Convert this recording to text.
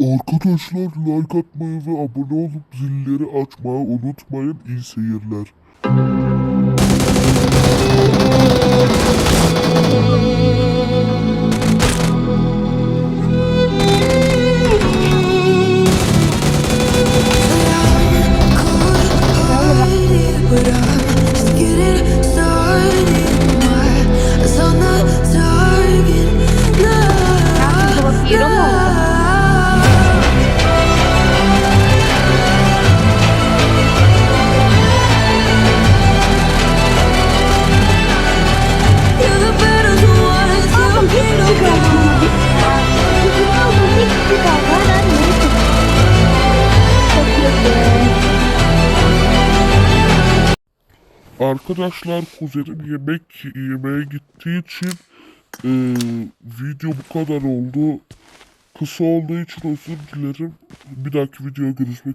Arkadaşlar like atmayı ve abone olup zilleri açmayı unutmayın. İyi seyirler. But I'm Arkadaşlar kuzenim yemek yemeye gittiği için eee, video bu kadar oldu. Kısa olduğu için özür dilerim. Bir dahaki videoya görüşmek